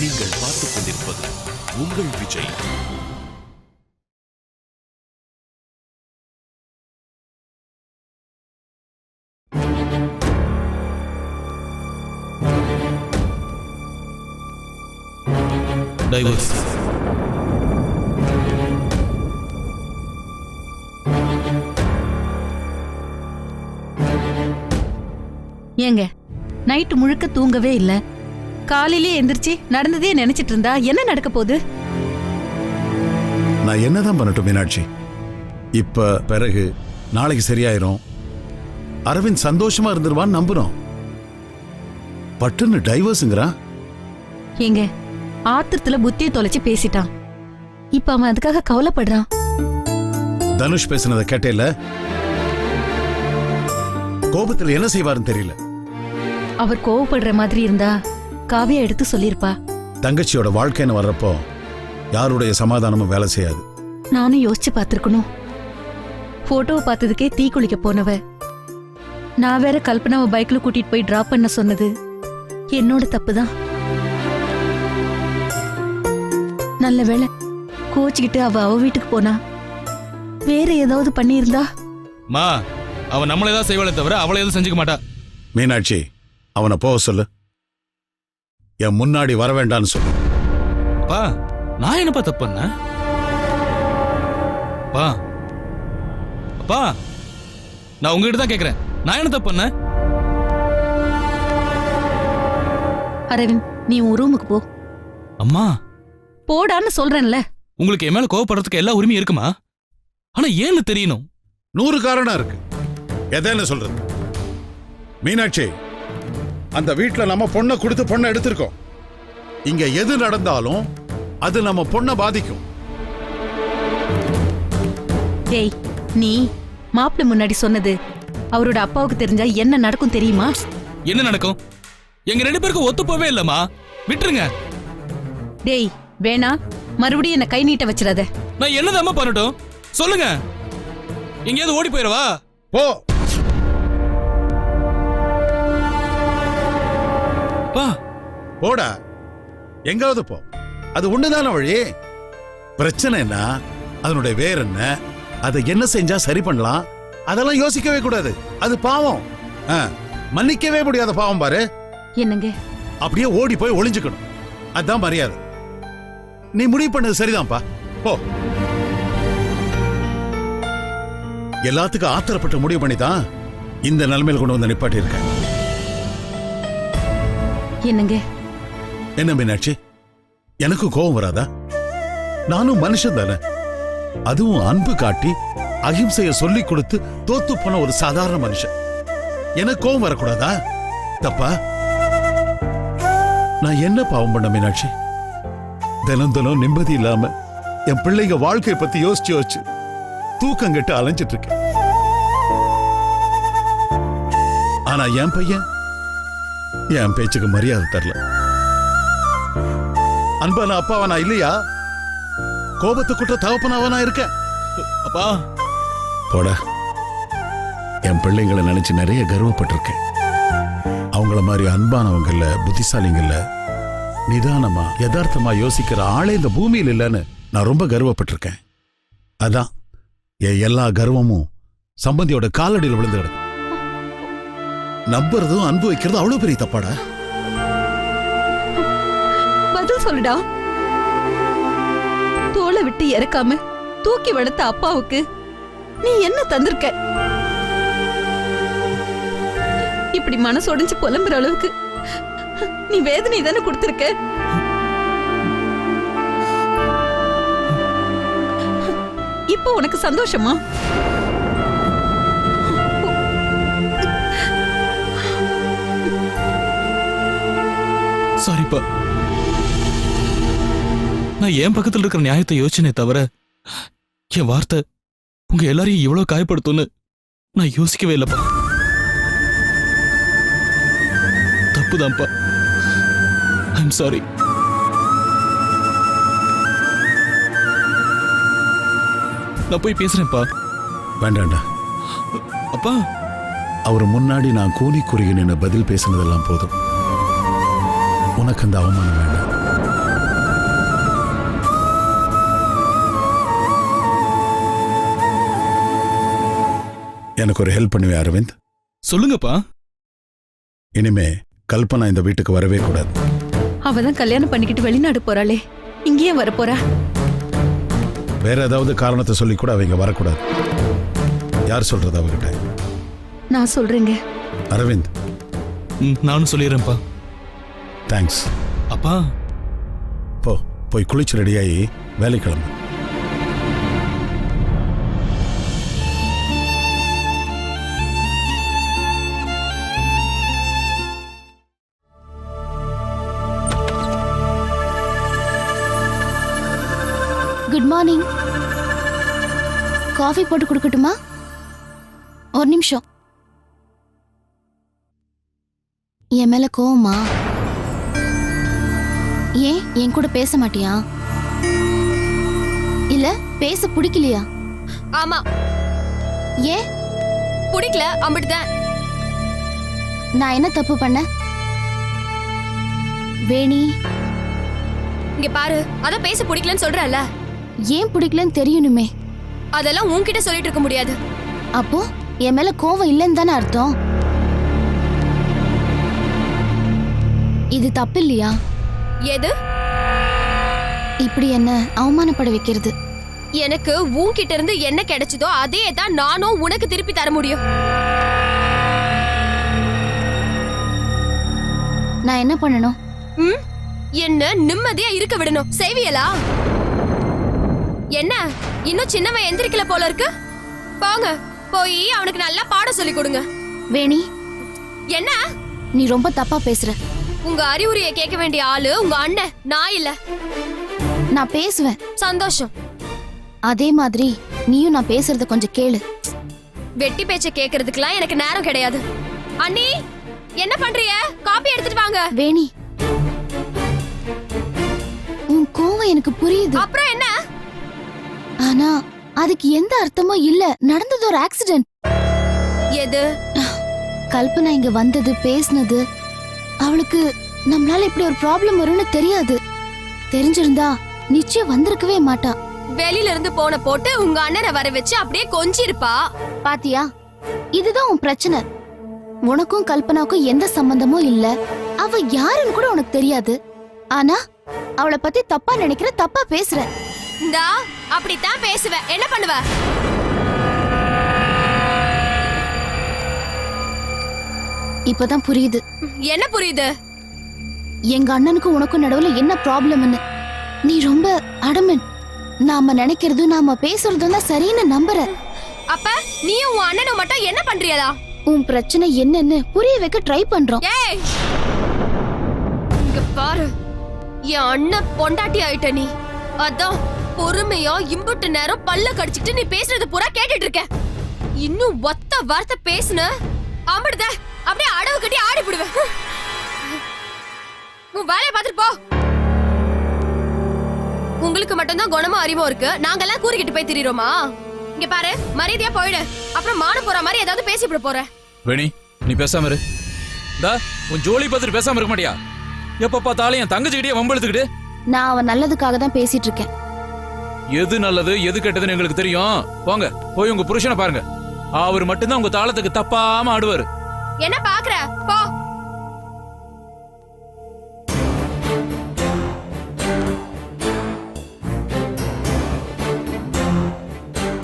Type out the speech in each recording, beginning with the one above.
நீங்கள் பார்த்துக் கொண்டிருப்பது உங்கள் விஜய். டைவர்ஸ் ஏங்க நைட்டு முழுக்க தூங்கவே இல்லை. காலையிலே எந்திரிச்சு நடந்ததே நினைச்சிட்டு இருந்தா என்ன நடக்க போகுது? நான் என்னதான் பண்ணட்டும் மீனாட்சி. இப்ப பிறகு நாளைக்கு சரியாயிரும். அரவிந்த் சந்தோஷமா இருந்துருவான்னு நம்புறோம். பட்டுன்னு டைவர்ஸுங்கிறான். ஏங்க ஆத்திரத்துல புத்தியை தொலைச்சு பேசிட்டான். இப்ப அவன் அதுக்காக கவலைப்படுறான். தனுஷ் பேசுனதை கேட்டேல கோபத்துல என்ன செய்வாருன்னு தெரியல. அவர் கோவப்படுற மாதிரி இருந்தா காவியா எடுத்து சொல்லிருப்பா தங்கச்சியோட வாழ்க்கைன்னு வர்றப்போ யாருடைய சமாதானமும் வேலை செய்யாது. நானும் யோசிச்சு பார்த்திருக்கணும். போட்டோவை பார்த்ததுக்கே தீ குளிக்க போனவ. நான் வேற கல்பனாவை பைக்ல கூட்டிட்டு போய் டிராப் பண்ண சொன்னது. என்னோட தப்பு தான் நல்ல வேளை கோச்சிக்கிட்டு அவ அவ வீட்டுக்கு போனா. வேற ஏதாவது பண்ணியிருந்தா? மா அவன் நம்மளே தான் செய்வாளே தவிர அவளை எதுவும் செஞ்சுக்க மாட்டா. மீனாட்சி அவனை போக சொல்லு. என் முன்னாடி வர வேண்டான்னு சொல்லு. பா நான் என்னப்பா தப்பு பண்ணேன்? பா அப்பா நான் உங்ககிட்ட தான் கேக்குறேன். நான் என்ன தப்பு பண்ணேன்? அரவிந்த் நீ உன் ரூமுக்கு போ. அம்மா. போடான்னு சொல்றேன்ல. உங்களுக்கு என் மேல கோவப்படுறதுக்கு எல்லா உரிமையும் இருக்குமா? ஆனா ஏன்னு தெரியணும்? நூறு காரணம் இருக்கு. எதைன்னு சொல்றது? மீனாட்சி அந்த வீட்ல நம்ம பொண்ணை கொடுத்து பொண்ணை எடுத்திருக்கோம். இங்க எது நடந்தாலும் அது நம்ம பொண்ணை பாதிக்கும். டேய் நீ மாப்பிள்ளை முன்னாடி சொன்னது அவரோட அப்பாவுக்கு தெரிஞ்சா என்ன நடக்கும் தெரியுமா? என்ன நடக்கும்? எங்க ரெண்டு பேருக்கும் ஒத்து போவே இல்லம்மா. விட்டுருங்க. டேய் வேணா மறுபடியும் என்ன கை நீட்ட வச்சிடாத. நான் என்னதாம்மா பண்ணட்டும்? சொல்லுங்க. எங்கேயாவது ஓடி போயிடவா? போ. பா. போடா. எங்காவது போ. அது ஒண்ணுதான வழி? பிரச்சனை என்ன அதனுடைய வேர் என்ன? அதை என்ன செஞ்சா சரி பண்ணலாம்? அதெல்லாம் யோசிக்கவே கூடாது. அது பாவம். ஆ, மன்னிக்கவே முடியாத பாவம் பாரு. என்னங்க? அப்படியே ஓடி போய் ஒளிஞ்சுக்கணும். அதான் மரியாதை. நீ முடிவு பண்ணது சரிதான்ப்பா. போ. எல்லாத்துக்கும் ஆத்திரப்பட்டு முடிவு பண்ணி தான் இந்த நிலைமையில கொண்டு வந்து நிப்பாட்டி இருக்க என்னங்க? என்ன மீனாட்சி? எனக்கு கோபம் வராதா? நானும் மனுஷன் தானே. அதுவும் அன்பு காட்டி அகிம்சைய சொல்லி கொடுத்து தோத்து போன ஒரு சாதாரண மனுஷன். எனக்கு கோபம் வரக்கூடாதா? தப்பா? நான் என்ன பாவம் பண்ண மீனாட்சி? தினம் தினம் நிம்மதி இல்லாம என் பிள்ளைங்க வாழ்க்கையை பத்தி யோசிச்சு யோசிச்சு தூக்கம் கெட்டு அலைஞ்சிட்டு இருக்கேன். ஆனா என் பையன் என் பேச்சுக்கு மரியாதை தரல. அன்பான அப்பாவா நான் இல்லையா? கோபத்தை தகப்பனாவா நான் இருக்கேன். அப்பா. போட. என் பிள்ளைங்களை நினைச்சு நிறைய கர்வப்பட்டிருக்கேன். அவங்கள மாதிரி அன்பானவங்கல்ல புத்திசாலிங்கல்ல நிதானமா யதார்த்தமா யோசிக்கிற ஆளே இந்த பூமியில் இல்லைன்னு நான் ரொம்ப கர்வப்பட்டிருக்கேன். அதான் என் எல்லா கர்வமும் சம்பந்தியோட காலடியில் விழுந்து கிடக்கு நம்புறதும் அன்பு வைக்கிறதும் அவ்வளவு பெரிய தப்பாடா? பதில் சொல்லுடா. தோலை விட்டு இறக்காம தூக்கி வளர்த்த அப்பாவுக்கு நீ என்ன தந்திருக்க? இப்படி மனசு உடைஞ்சு புலம்புற அளவுக்கு நீ வேதனை தானே கொடுத்திருக்க? இப்போ உனக்கு சந்தோஷமா? சாரிப்பா நான் என் பக்கத்துல இருக்கிற நியாயத்தை யோசிச்சனே தவிர என் வார்த்தை உங்க எல்லாரையும் இவ்வளவு காயப்படுத்தும்னு நான் யோசிக்கவே இல்லப்பா தப்புதான்ப்பா. ஐம் சாரி நான் போய் பேசுறேன்ப்பா. வேண்டாண்டா அப்பா. அவர் முன்னாடி நான் கூனி குறுகி நின்று பதில் பேசினதெல்லாம் போதும். உனக்கு அந்த அவமானம் வேண்டாம். எனக்கு ஒரு ஹெல்ப் பண்ணுவேன் அரவிந்த்? சொல்லுங்கப்பா. இனிமே கல்பனா இந்த வீட்டுக்கு வரவே கூடாது. அவ கல்யாணம் பண்ணிக்கிட்டு வெளிநாடு போறாளே. இங்கேயே வரப்போறா. வேற ஏதாவது காரணத்தை சொல்லி கூட அவங்க வரக்கூடாது. யார் சொல்றது அவகிட்ட? நான் சொல்றேங்க. அரவிந்த். நானும் சொல்லிடுறேன்ப்பா. தேங்க்ஸ் அப்பா. போ போய் குளிச்சு ரெடியாகி வேலை கிளம்பு. குட் மார்னிங் காஃபி போட்டு கொடுக்கட்டுமா? ஒரு நிமிஷம். என் மேல கோவமா? ஏன்? என் கூட பேச மாட்டியா? இல்ல பேச பிடிக்கலையா? ஆமா. ஏன்? பிடிக்கல அம்பிட்டுதான். நான் என்ன தப்பு பண்ண? வேணி. இங்க பாரு அதான் பேச பிடிக்கலன்னு சொல்றல ஏன் பிடிக்கலன்னு தெரியணுமே. அதெல்லாம் உன்கிட்ட சொல்லிட்டு இருக்க முடியாது. அப்போ என் மேல கோவம் இல்லைன்னு தானே அர்த்தம்? இது தப்பு இல்லையா? எது? இப்படி என்ன அவமானப்பட வைக்கிறது? எனக்கு உன்கிட்ட இருந்து என்ன கிடைச்சதோ அதே தான் நானும் உனக்கு திருப்பி தர முடியும். நான் என்ன பண்ணணும்? ம்? என்ன நிம்மதியா இருக்க விடணும். செய்வியலா? என்ன? இன்னும் சின்னவன் எந்திரிக்கல போல இருக்கு. போங்க. போய் அவனுக்கு நல்லா பாடம் சொல்லி கொடுங்க. வேணி. என்ன? நீ ரொம்ப தப்பா பேசுற. உங்க அறிவுரையை கேட்க வேண்டிய ஆளு உங்க அண்ணன். நான் இல்ல. நான் பேசுவேன். சந்தோஷம். அதே மாதிரி நீயும் நான் பேசுறத கொஞ்சம் கேளு. வெட்டி பேச்ச கேக்குறதுக்குலாம் எனக்கு நேரம் கிடையாது. அண்ணி என்ன பண்றீங்க? காப்பி எடுத்துட்டு வாங்க. வேணி உன் கோவம் எனக்கு புரியுது. அப்புறம் என்ன? ஆனா அதுக்கு எந்த அர்த்தமும் இல்ல. நடந்தது ஒரு ஆக்சிடென்ட் எது? கல்பனா இங்க வந்தது பேசுனது அவளுக்கு நம்மளால இப்படி ஒரு ப்ராப்ளம் வரும்னு தெரியாது. தெரிஞ்சிருந்தா நிச்சயம் வந்திருக்கவே மாட்டா. வெளியில இருந்து போன போட்டு உங்க அண்ணனை வர வச்சு அப்படியே கொஞ்சி இருப்பா பாத்தியா? இதுதான் உன் பிரச்சனை. உனக்கும் கல்பனாக்கும் எந்த சம்பந்தமும் இல்ல. அவ யாருன்னு கூட உனக்கு தெரியாது. ஆனா அவளை பத்தி தப்பா நினைக்கிற தப்பா பேசுற. இந்தா அப்படித்தான் பேசுவேன் என்ன பண்ணுவ? இப்பதான் புரியுது. என்ன புரியுது? எங்க அண்ணனுக்கும் உனக்கும் நடுவுல என்ன ப்ராப்ளம்னு? நீ ரொம்ப அடமன். நாம நினைக்கிறதும் நாம பேசுறதும் தான் சரின்னு நம்புற. அப்ப நீயும் உன் அண்ணனும் மட்டும் என்ன பண்றியலா உன் பிரச்சனை என்னன்னு புரிய வைக்க ட்ரை பண்றோம். ஏய்! இங்க பாரு. என் அண்ணன் பொண்டாட்டி ஆயிட்ட நீ. அதான் பொறுமையா இம்புட்டு நேரம் பல்ல கடிச்சிட்டு நீ பேசுறது பூரா கேட்டுட்டு இருக்க. இன்னும் ஒத்த வார்த்தை பேசுன? அம்பிடுத அப்படியே அடவு கட்டி ஆடி போடுவேன். உன் வேலையை பார்த்துட்டு போ. உங்களுக்கு மட்டும்தான் குணமும் அறிவும் இருக்கு. நாங்கெல்லாம் கூறிக்கிட்டு போய் திரியிறோமா? இங்க பாரு மரியாதையா போயிடு. அப்புறம் மானம் போற மாதிரி ஏதாவது பேசிவிட போற வேணி நீ பேசாம இரு. டா உன் ஜோலி பார்த்துட்டு பேசாம இருக்க மாட்டியா? எப்ப பார்த்தாலும் என் தங்கச்சிக்கிட்டே வம்பெழுத்துக்கிட்டு நான் அவன் நல்லதுக்காக தான் பேசிட்டு இருக்கேன். எது நல்லது எது கெட்டதுன்னு எங்களுக்கு தெரியும். போங்க போய் உங்க புருஷனை பாருங்க. அவர் மட்டும்தான் உங்க தாளத்துக்கு தப்பாம ஆடுவாரு. என்ன பாக்குற? போ.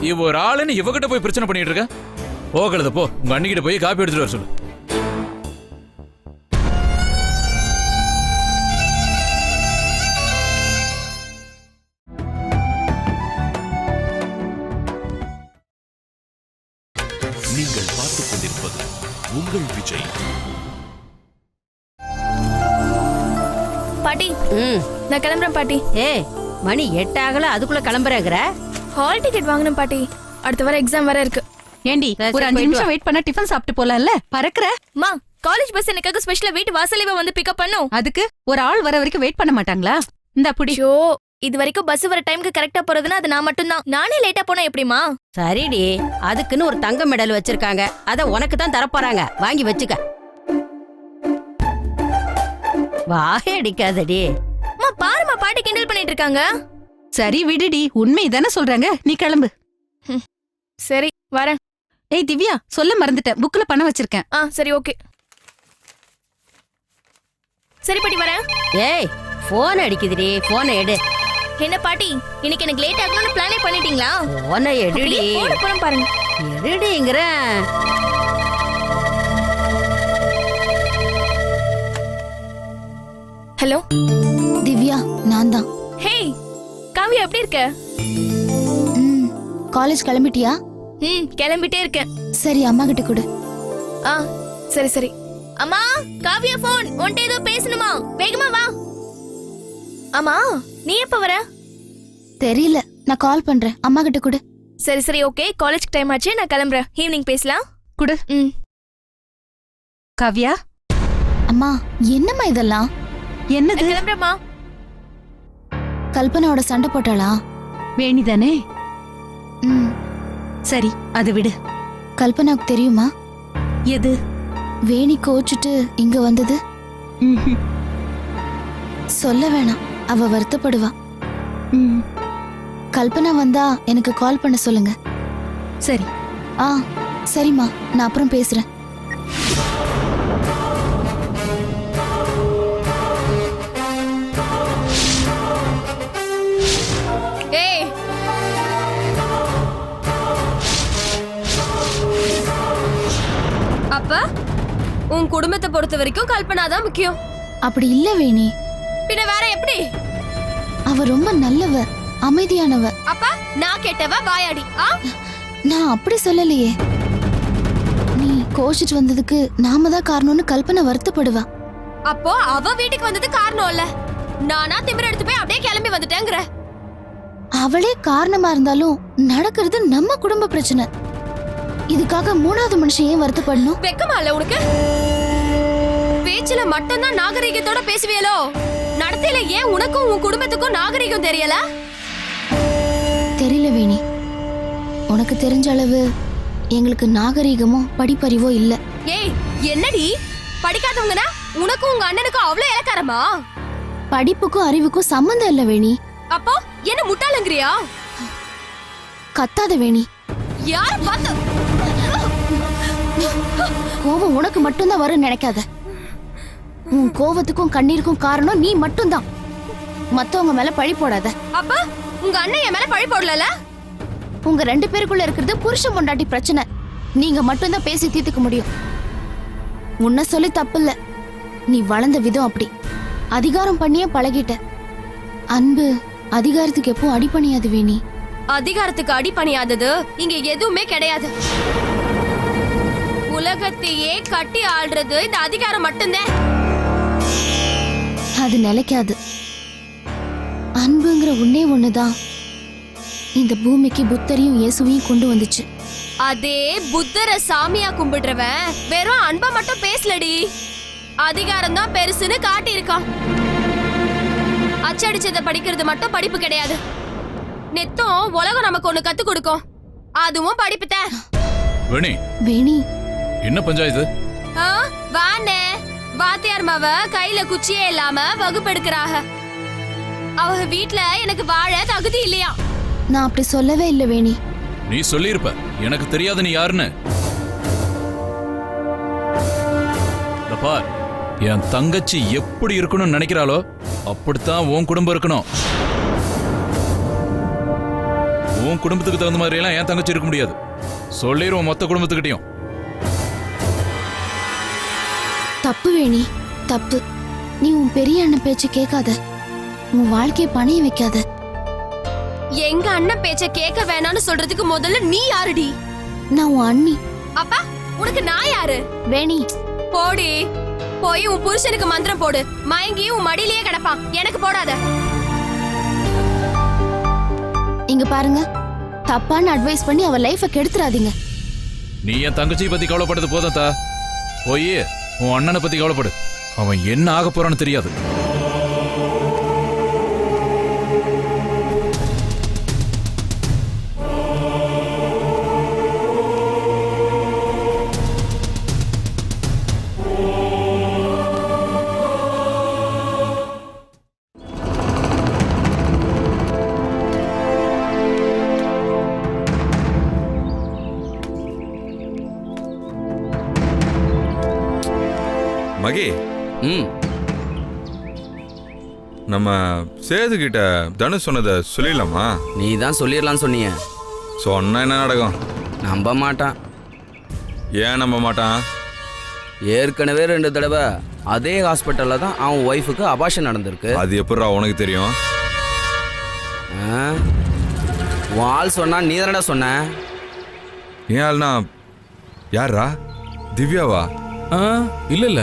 இவ ஒரு ஆளுன்னு இவகிட்ட போய் பிரச்சனை பண்ணிட்டு இருக்க? போகிறது போ. உங்க அண்ணிக்கிட்ட போய் காப்பி எடுத்துட்டு வர சொல்லு. நான் கிளம்புறேன் பாட்டி. ஏய் மணி எட்டாகல அதுக்குள்ள கிளம்புறேங்கிற? ஹால் டிக்கெட் வாங்கணும் பாட்டி. அடுத்த வாரம் எக்ஸாம் வேற இருக்கு. ஏண்டி ஒரு அஞ்சு நிமிஷம் வெயிட் பண்ணா டிஃபன் சாப்பிட்டு போலாம்ல? பறக்குற? மா காலேஜ் பஸ் எனக்காக ஸ்பெஷலா வீட்டு வாசலேவே வந்து பிக்கப் பண்ணும்? அதுக்கு ஒரு ஆள் வர வரைக்கும் வெயிட் பண்ண மாட்டாங்களா? இந்த புடி. ஷோ இது வரைக்கும் பஸ் வர டைம்க்கு கரெக்டா போறதுன்னா அது நான் மட்டும்தான். நானே லேட்டா போனா எப்படிமா சரிடி. அதுக்குன்னு ஒரு தங்க மெடல் வச்சிருக்காங்க. அத உனக்கு தான் தரப்போறாங்க. வாங்கி வச்சுக்க. வாகை அடிக்காதடி. அம்மா பாருமா பாட்டி கிண்டல் பண்ணிட்டு இருக்காங்க. சரி விடுடி. உண்மை தானே சொல்றாங்க. நீ கிளம்பு. சரி வரேன். ஏய் திவ்யா சொல்ல மறந்துட்டேன். புக்ல பணம் வச்சிருக்கேன். ஆ சரி ஓகே. சரி பாட்டி வரேன். ஏய் போன் அடிக்குதுடி. போனை எடு. என்ன பாட்டி? இன்னைக்கு எனக்கு லேட் ஆகணும்னு பிளானே பண்ணிட்டீங்களா? போனை எடுடி. போன பாருங்க. எடுடிங்கிறேன். ஹலோ? திவ்யா நான் தான். ஹேய் காவியா எப்படி இருக்க? ம் காலேஜ் கிளம்பிட்டியா? ம் கிளம்பிட்டே இருக்கேன். சரி அம்மா கிட்ட கொடு. ஆ சரி சரி. அம்மா காவியா போன் உன்கிட்ட ஏதோ பேசணுமா? வேகமா வா. அம்மா நீ எப்ப வர? தெரியல நான் கால் பண்றேன். அம்மா கிட்ட கொடு. சரி சரி ஓகே காலேஜ்க்கு டைம் ஆச்சு நான் கிளம்புறேன். ஈவினிங் பேசலாம். குடு. ம். காவ்யா? அம்மா என்னம்மா இதெல்லாம்? என்னது? நான் கிளம்புறேம்மா. கல்பனாவோட சண்டை போட்டாளா? வேணிதானே? ம். சரி அது விடு. கல்பனாவுக்கு தெரியுமா? எது? வேணி கோச்சிட்டு இங்க வந்தது. சொல்ல வேணாம் அவ வருத்தப்படுவா. கல்பனா வந்தா எனக்கு கால் பண்ண சொல்லுங்க. சரி. ஆ சரிம்மா நான் அப்புறம் பேசுறேன். அப்ப உன் குடும்பத்தை பொறுத்த வரைக்கும் கல்பனா தான் முக்கியம். அப்படி இல்ல வேணி. பின்ன வேற எப்படி? அவ ரொம்ப நல்லவ அமைதியானவ. அப்ப நான் கேட்டவ வாயாடி ஆ? நான் அப்படி சொல்லலையே. நீ கோச்சிட்டு வந்ததுக்கு நாம தான் காரணம்னு கல்பனா வருத்தப்படுவா. அப்போ அவ வீட்டுக்கு வந்தது காரணம் இல்ல. நானா திமிர எடுத்து போய் அப்படியே கிளம்பி வந்துட்டேங்கிற. அவளே காரணமா இருந்தாலும் நடக்கிறது நம்ம குடும்ப பிரச்சனை. இதுக்காக மூணாவது மனுஷன் ஏன் வருத்தப்படணும்? வெக்கமா இல்ல உனக்கு? பேச்சுல மட்டும்தான் நாகரிகத்தோட பேசுவியலோ? நடத்தையில ஏன் உனக்கும் உன் குடும்பத்துக்கும் நாகரிகம் தெரியல? தெரியல வேணி. உனக்கு தெரிஞ்ச அளவு எங்களுக்கு நாகரீகமோ படிப்பறிவோ இல்ல. ஏய் என்னடி? படிக்காதவங்கன்னா உனக்கும் உங்க அண்ணனுக்கும் அவ்வளவு இலக்காரமா படிப்புக்கும் அறிவுக்கும் சம்மந்தம் இல்ல வேணி. அப்போ என்ன முட்டாளங்கிறியா? கத்தாத வேணி. யார் பார்த்து கோவம் உனக்கு மட்டும்தான் வரும்னு நினைக்காத. உன் கோவத்துக்கும் கண்ணீருக்கும் காரணம் நீ மட்டும்தான். மத்தவங்க மேல பழி போடாத. அப்ப உங்க அண்ணன் என் மேல பழி போடல உங்க ரெண்டு பேருக்குள்ள இருக்கிறது புருஷன் பொண்டாட்டி பிரச்சனை. நீங்க மட்டும்தான் பேசி தீர்த்துக்க முடியும். உன்னை சொல்லி தப்பில்ல. நீ வளர்ந்த விதம் அப்படி. அதிகாரம் பண்ணியே பழகிட்ட. அன்பு அதிகாரத்துக்கு எப்போ அடிபணியாது வேணி. அதிகாரத்துக்கு அடிபணியாதது இங்க எதுவுமே கிடையாது. உலகத்தையே கட்டி ஆள்றது இந்த அதிகாரம் மட்டும்தான். அது நிலைக்காது. அன்புங்கிற ஒன்னே ஒண்ணுதான். இந்த பூமிக்கு புத்தரையும் இயேசுவையும் கொண்டு வந்துச்சு. அதே புத்தர சாமியா கும்பிடுறவன் வெறும் அன்பை மட்டும் பேசலடி. அதிகாரம் தான் பெருசுன்னு காட்டியிருக்கான். அச்சடிச்சதை படிக்கிறது மட்டும் படிப்பு கிடையாது. நெத்தும் உலகம் நமக்கு ஒண்ணு கத்து கொடுக்கும். அதுவும் படிப்பு தான் வேணி. வேணி. என்ன பஞ்சாயத்து ஆ, வாண்ணே. வாத்தியார் மாவ கையில குச்சியே இல்லாம வகுப்பெடுக்கிறாக. அவங்க வீட்ல எனக்கு வாழ தகுதி இல்லையா? நான் அப்படி சொல்லவே இல்லை வேணி. நீ சொல்லியிருப்ப. எனக்கு தெரியாது நீ யாருன்னு. இத பார் என் தங்கச்சி எப்படி இருக்கணும்னு நினைக்கிறாளோ அப்படித்தான் உன் குடும்பம் இருக்கணும். உன் குடும்பத்துக்கு தகுந்த மாதிரி எல்லாம் என் தங்கச்சி இருக்க முடியாது. சொல்லிடுவோம் மொத்த குடும்பத்துக்கிட்டையும். தப்பு வேணி தப்பு. நீ உன் பெரிய அண்ணன் பேச்சு கேட்காத. உன் வாழ்க்கையை பணைய வைக்காத. எங்க அண்ணன் பேச்ச கேட்க வேணாம்னு சொல்றதுக்கு முதல்ல நீ யாருடி? நான் உன் அண்ணி. அப்பா உனக்கு நான் யாரு? வேணி. போடி. போய் உன் புருஷனுக்கு மந்திரம் போடு. மயங்கி உன் மடியிலேயே கிடப்பான். எனக்கு போடாத. இங்க பாருங்க. தப்பான அட்வைஸ் பண்ணி அவ லைஃப கெடுத்துறாதீங்க. நீ என் தங்கச்சியை பத்தி கவலைப்படுறது போதும் தா போய். உன் அண்ணனை பத்தி கவலைப்படு. அவன் என்ன ஆக போறான்னு தெரியாது. சேது கிட்ட தனுஷ் சொன்னதை சொல்லிடலாமா? நீ தான் சொல்லிடலாம்னு சொன்னீங்க. சொன்னா என்ன நடக்கும்? நம்ப மாட்டான். ஏன் நம்ப மாட்டான்? ஏற்கனவே ரெண்டு தடவை அதே ஹாஸ்பிட்டலில் தான் அவன் ஒய்ஃபுக்கு அபாஷன் நடந்திருக்கு. அது எப்படிடா உனக்கு தெரியும்? ஆ? உன் ஆள் சொன்னா நீ தானடா சொன்ன? ஏன் ஆள்னா யாரா திவ்யாவா? ஆ இல்ல இல்ல.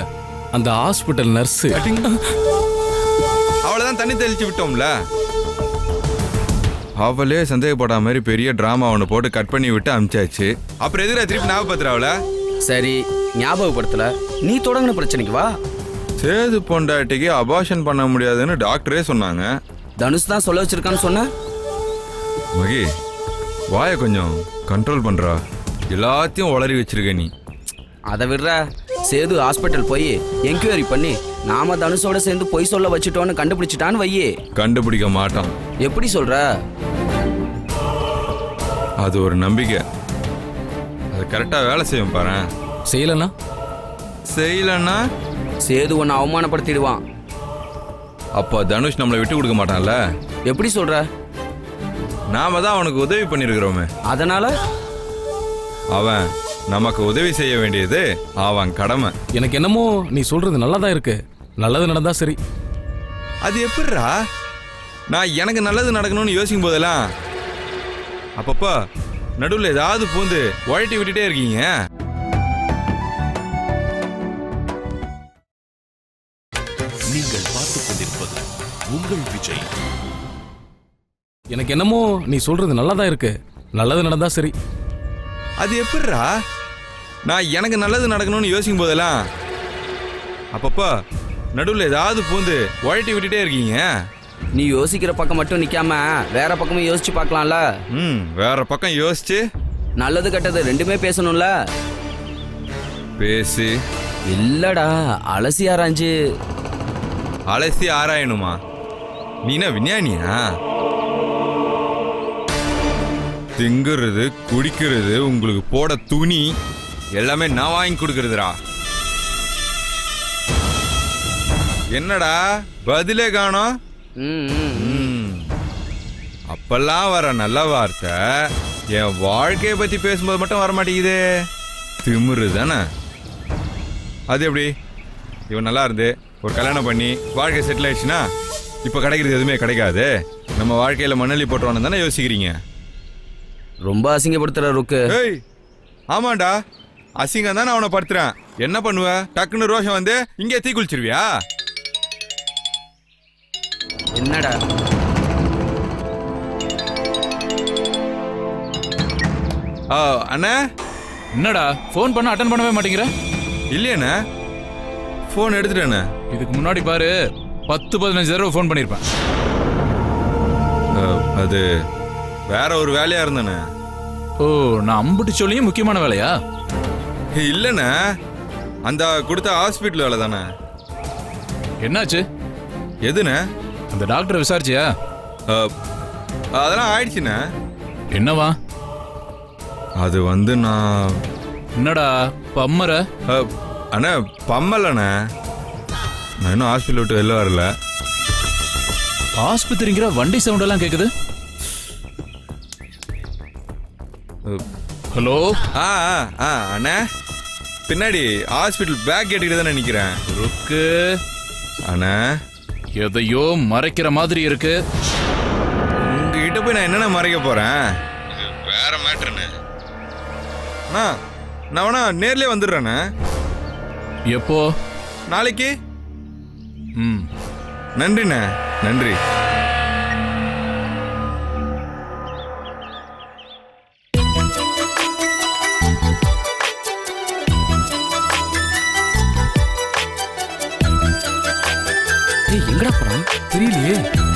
அந்த ஹாஸ்பிட்டல் நர்ஸ் அவளைதான் தண்ணி தெளிச்சு விட்டோம்ல? அவளே சந்தேகப்பட மாதிரி பெரிய டிராமா ஒன்று போட்டு கட் பண்ணி விட்டு அமிச்சாச்சு. அப்புறம் எதிரா திருப்பி ஞாபகப்படுத்துற அவளை சரி ஞாபகப்படுத்தல. நீ தொடங்கின பிரச்சனைக்கு வா. சேது பொண்டாட்டிக்கு அபாஷன் பண்ண முடியாதுன்னு டாக்டரே சொன்னாங்க. தனுஷ் தான் சொல்ல வச்சிருக்கான்னு சொன்ன? மகி வாயை கொஞ்சம் கண்ட்ரோல் பண்றா. எல்லாத்தையும் உளறி வச்சிருக்க நீ. அதை விடுற. சேது ஹாஸ்பிட்டல் போய் என்கொயரி பண்ணி நாம தனுஷோட சேர்ந்து பொய் சொல்ல வச்சுட்டோன்னு கண்டுபிடிச்சிட்டான்னு வையே. கண்டுபிடிக்க மாட்டான். எப்படி சொல்ற? அது ஒரு நம்பிக்கை. அது கரெக்டாக வேலை செய்யும் பாரு. செய்யலனா செய்யலன்னா? சேது உன்னை அவமானப்படுத்திடுவான். அப்போ தனுஷ் நம்மளை விட்டு கொடுக்க மாட்டான்ல? எப்படி சொல்ற? நாம தான் அவனுக்கு உதவி பண்ணியிருக்கிறோமே. அதனால? அவன் நமக்கு உதவி செய்ய வேண்டியது அவன் கடமை. எனக்கு என்னமோ நீ சொல்றது நல்லா தான் இருக்கு. நல்லது நடந்தா சரி. அது எப்படிரா நான் எனக்கு நல்லது நடக்கணும்னு யோசிக்கும் போதெல்லாம் அப்பப்பா நடுவில் ஏதாவது பூந்து உழட்டி விட்டுட்டே இருக்கீங்க. நீங்கள் பார்த்துக் கொண்டிருப்பது உங்கள் விஜய். எனக்கு என்னமோ நீ சொல்றது நல்லா தான் இருக்கு. நல்லது நடந்தா சரி. அது எப்படிரா நான் எனக்கு நல்லது நடக்கணும்னு யோசிக்கும் போதெல்லாம் அப்பப்பா நடுவில் ஏதாவது பூந்து உழட்டி விட்டுட்டே இருக்கீங்க? நீ யோசிக்கிற பக்கம் மட்டும் நிக்காம வேற பக்கமும் யோசிச்சு பார்க்கலாம்ல. ம் வேற பக்கம் யோசிச்சு? நல்லது கெட்டது ரெண்டுமே பேசணும்ல. பேசி. இல்லடா அலசி ஆராய்ஞ்சு. அலசி ஆராயணுமா? நீனா விஞ்ஞானியா? திங்குறது குடிக்கிறது உங்களுக்கு போட துணி எல்லாமே நான் வாங்கி கொடுக்கறதுடா. என்னடா? பதிலே காணோம். அப்பெல்லாம் வர நல்ல வார்த்தை. என் வாழ்க்கையை பத்தி பேசும்போது மட்டும் வர மாட்டேங்குதே திமிரு தானே? அது எப்படி? இவன் நல்லா இருந்து ஒரு கல்யாணம் பண்ணி வாழ்க்கை செட்டில் ஆயிடுச்சுன்னா இப்போ கிடைக்கிறது எதுவுமே கிடைக்காது. நம்ம வாழ்க்கையில மண்ணலி போட்டுருவானு தானே யோசிக்கிறீங்க? ரொம்ப அசிங்கப்படுத்துற ருக்கு. ஏய் ஆமாண்டா. அசிங்கம் தான் நான் அவனை படுத்துறேன். என்ன பண்ணுவ? டக்குன்னு ரோஷம் வந்து இங்கே தீ குளிச்சிருவியா? என்னடா? ஆ, அண்ணா? என்னடா ஃபோன் பண்ண அட்டன் பண்ணவே மாட்டேங்கிற? இல்லையண்ணா. ஃபோன் எடுத்துட்டேண்ணே. இதுக்கு முன்னாடி பாரு பத்து பதினஞ்சு தடவை ஃபோன் பண்ணியிருப்பேன் அது வேற ஒரு வேலையா இருந்தேண்ணே. ஓ நான் அம்புட்டு சொல்லியும் முக்கியமான வேலையா? இல்லைண்ணே. அந்த கொடுத்த ஹாஸ்பிட்டல் வேலை தானே என்னாச்சு? எதுண்ணே? அந்த டாக்டரை விசாரிச்சியா? அதெல்லாம் ஆயிடுச்சுண்ணே. என்னவா? அது வந்து நான் என்னடா பம்மர? அண்ணா பம்மலண்ணே நான் இன்னும் ஹாஸ்பிட்டல் விட்டு வெளில வரல. ஆஸ்பத்திரிங்கிற வண்டி சவுண்ட் எல்லாம் கேக்குது ஹலோ? ஆ ஆ, ஆ அண்ணே. பின்னாடி ஹாஸ்பிட்டல் பேக் கேட்டுக்கிட்டு தான் நினைக்கிறேன் ருக்கு அண்ணே. எதையோ மறைக்கிற மாதிரி இருக்கு. உங்ககிட்ட போய் நான் என்னென்ன மறைக்க போறேன்? வேற மேட்ருண்ணே அண்ணா நான் வேணா நேர்லயே வந்துடுறேண்ணே. எப்போ? நாளைக்கு? ம். நன்றிண்ணே நன்றி. ஏய் எங்கடா போறான் தெரியலையே